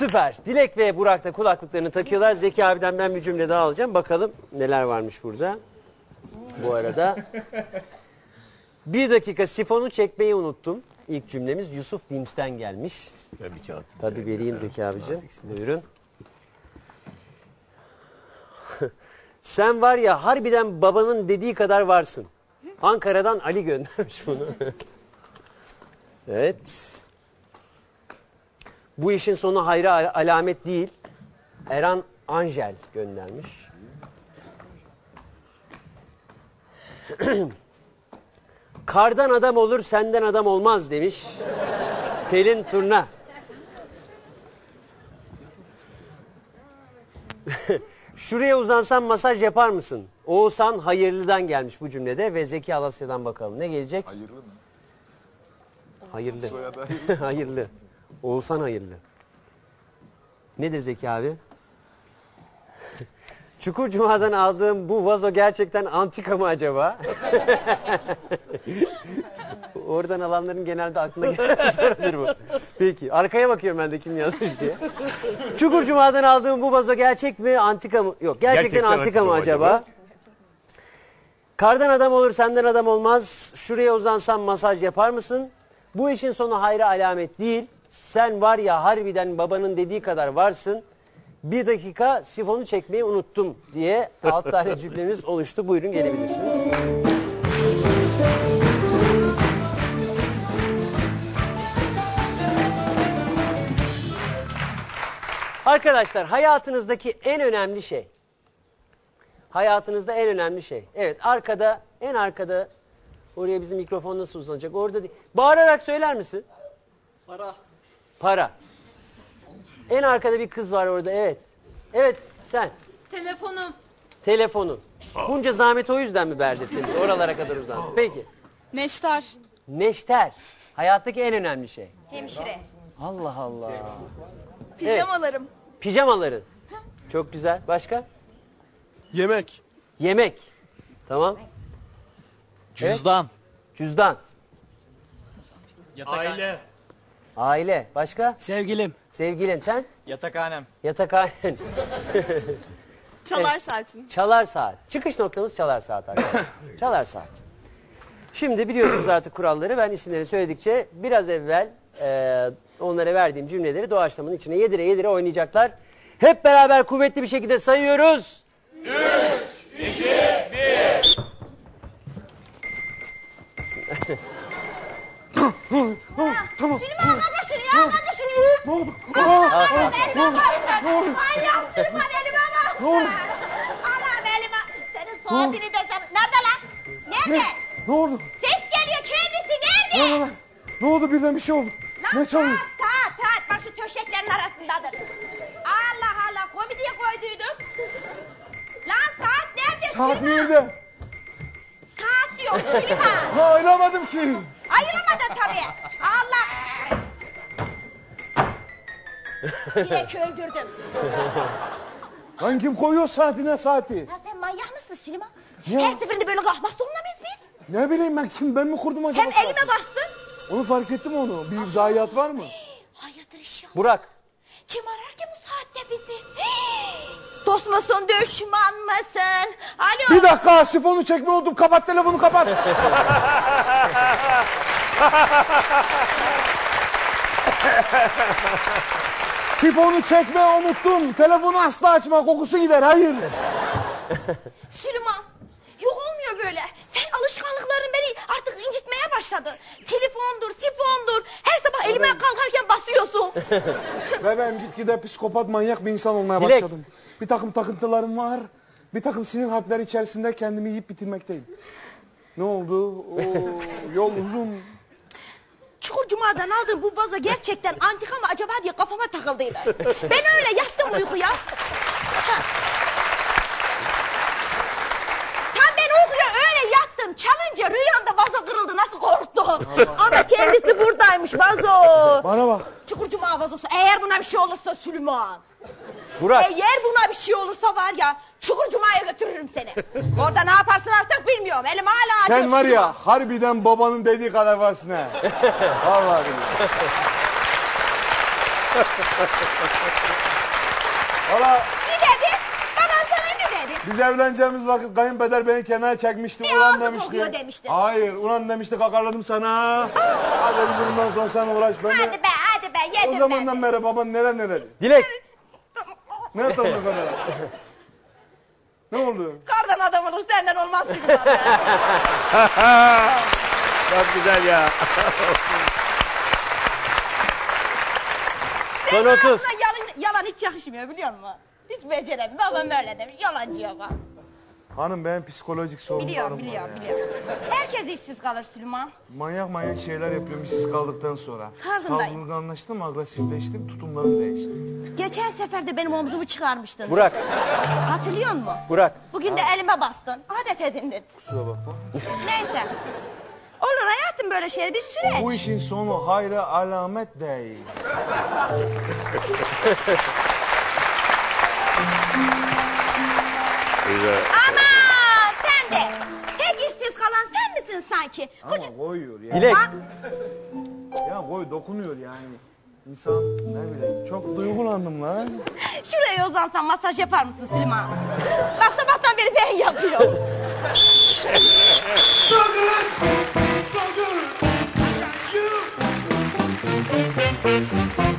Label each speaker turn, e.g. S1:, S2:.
S1: Süper. Dilek ve Burak da kulaklıklarını takıyorlar. Zeki abiden ben bir cümle daha alacağım. Bakalım neler varmış burada. Bu arada. Bir dakika sifonu çekmeyi unuttum. İlk cümlemiz Yusuf Dinç'ten gelmiş.
S2: Ben bir kağıt.
S1: Tabii vereyim Zeki abicim. Buyurun. Sen var ya harbiden babanın dediği kadar varsın. Ankara'dan Ali göndermiş bunu. evet. Bu işin sonu hayra al- alamet değil. Eran Angel göndermiş. Kardan adam olur senden adam olmaz demiş. Pelin Turna. Şuraya uzansan masaj yapar mısın? Oğuzhan Hayırlı'dan gelmiş bu cümlede ve Zeki Alasya'dan bakalım. Ne gelecek?
S3: Hayırlı mı?
S1: Hayırlı. Hayırlı. Oğuzhan Hayırlı. Nedir Zeki abi? Çukur Cuma'dan aldığım bu vazo gerçekten antika mı acaba? Oradan alanların genelde aklına gelen sorudur bu. Peki arkaya bakıyorum ben de kim yazmış diye. Çukur Cuma'dan aldığım bu vazo gerçek mi antika mı? Yok gerçekten,
S2: Gerçekten
S1: antika,
S2: antika
S1: mı
S2: mı
S1: acaba?
S2: acaba?
S1: Kardan adam olur senden adam olmaz. Şuraya uzansan masaj yapar mısın? Bu işin sonu hayra alamet değil. Sen var ya harbiden babanın dediği kadar varsın. Bir dakika sifonu çekmeyi unuttum diye alt tane cümlemiz oluştu. Buyurun gelebilirsiniz. Arkadaşlar hayatınızdaki en önemli şey. Hayatınızda en önemli şey. Evet arkada en arkada oraya bizim mikrofon nasıl uzanacak orada değil. Bağırarak söyler misin?
S4: Para.
S1: Para. En arkada bir kız var orada evet. Evet sen.
S5: Telefonum.
S1: Telefonun. Bunca zahmet o yüzden mi verdirdiniz? Oralara kadar uzandı. Peki.
S5: Neşter.
S1: Neşter. Hayattaki en önemli şey.
S5: Hemşire.
S1: Allah Allah.
S5: Pijamalarım.
S1: Pijamaların. Çok güzel. Başka?
S4: Yemek.
S1: Yemek. Tamam.
S6: Cüzdan.
S1: Cüzdan.
S6: Aile.
S1: Aile. Başka?
S6: Sevgilim.
S1: Sevgilin sen?
S6: Yatakhanem.
S1: Yatakhanen.
S5: Çalar saatim.
S1: Çalar saat. Çıkış noktamız çalar saat arkadaşlar. çalar saat. Şimdi biliyorsunuz artık kuralları. Ben isimleri söyledikçe biraz evvel e, onlara verdiğim cümleleri doğaçlamanın içine yedire yedire oynayacaklar. Hep beraber kuvvetli bir şekilde sayıyoruz.
S7: Kapa şunu ya kapa şunu.
S4: Ne oldu?
S7: Elime bastı. Ay yaptım bana elime bastı.
S4: Ne oldu?
S7: Allah'ım elime. Senin saatini de. Nerede lan? Nerede?
S4: Ne oldu?
S7: Ses geliyor kendisi
S4: Ne oldu
S7: nerede?
S4: lan? Ne oldu birden bir şey oldu?
S7: Lan
S4: Ne çalıyor?
S7: Saat saat saat. Bak şu köşeklerin arasındadır. Allah Allah komediye koyduydum. Lan saat nerede?
S4: Saat
S7: Süleyman?
S4: nerede?
S7: Saat diyor Süleyman.
S4: Ha ayılamadım ki.
S7: Ayılamadın tabii. Allah. Yine öldürdüm.
S4: Lan kim koyuyor saatine saati?
S7: Ya sen Süleyman?
S4: Ya.
S7: Her seferinde böyle kalkmak zorunda mıyız biz?
S4: Ne bileyim ben kim ben mi kurdum acaba?
S7: Hem
S4: saati?
S7: elime bastın.
S4: Onu fark ettim onu. Bir zayiat var mı?
S7: Hayırdır inşallah.
S1: Burak.
S7: Kim arar ki bu saatte bizi? Dost musun düşman mısın? Alo.
S4: Bir dakika sifonu çekme oldum. Kapat telefonu kapat. Sifonu çekme unuttum. Telefonu asla açma kokusu gider. Hayır.
S7: Süleyman. Yok olmuyor böyle. Sen alışkanlıkların beni artık başladı. Telefondur, sifondur. Her sabah elime kalkarken basıyorsun.
S4: Ve ben gitgide psikopat manyak bir insan olmaya
S1: Dilek.
S4: başladım. Bir takım takıntılarım var. Bir takım sinir harpleri içerisinde kendimi yiyip bitirmekteyim. Ne oldu? Oo, yol uzun.
S7: Çukur Cuma'dan aldığım bu vazo gerçekten antika mı acaba diye kafama takıldıydı. Ben öyle yattım uykuya. Ha. Tam ben uykuya öyle yattım. Çalınca rüyamda vazo kırıldı. Nasıl korktum. Ama kendisi buradaymış vazo.
S4: Bana bak.
S7: Çukur Cuma vazosu. Eğer buna bir şey olursa Süleyman.
S1: Burak.
S7: Eğer buna bir şey olursa var ya Çukur Cuma'ya götürürüm seni. Orada ne yaparsın artık bilmiyorum. Elim hala acıyor.
S4: Sen var ya harbiden babanın dediği kadar varsın ha. Vallahi billahi. Valla
S7: Ne dedi? Ne
S4: biz evleneceğimiz vakit kayınpeder beni kenara çekmişti.
S7: Bir
S4: Ulan
S7: ağzı
S4: demişti.
S7: kokuyor demişti.
S4: Hayır ulan demişti kakarladım sana. Hadi biz bundan sonra sen uğraş. Ben de-
S7: Hadi be hadi be
S4: o
S7: yedim
S4: zamandan
S7: ben.
S4: beri baban neler neler.
S1: Dilek.
S4: Ne tamam kadar? ne oldu?
S7: Kardan adam olur senden olmaz ki bu.
S1: Çok güzel ya. Son 30.
S7: Aslında yalan, yalan hiç yakışmıyor biliyor musun? Hiç beceremiyorum. Babam öyle demiş. Yalancı ha.
S4: Hanım benim psikolojik sorunlarım
S7: Biliyorum
S4: var
S7: biliyorum
S4: ya.
S7: biliyorum. Herkes işsiz kalır Süleyman.
S4: Manyak manyak şeyler yapıyorum işsiz kaldıktan sonra.
S7: Farkındayım.
S4: Saldırganlaştım, agresifleştim, tutumlarım değişti.
S7: Geçen sefer de benim omzumu çıkarmıştın.
S1: Burak.
S7: Hatırlıyor musun?
S1: Burak.
S7: Bugün de elime bastın. Adet edindin.
S4: Kusura bakma.
S7: Neyse. Olur hayatım böyle şey bir süreç.
S4: Bu işin sonu hayra alamet değil.
S7: Aman sen de. Tek işsiz kalan sen misin sanki? Koca...
S4: Ama koyuyor ya.
S1: Dilek.
S4: Ya koy dokunuyor yani. İnsan ne bileyim çok duygulandım lan.
S7: Şuraya uzansan masaj yapar mısın Süleyman? Bak sabahtan beri ben yapıyorum.
S4: So good, so good. You.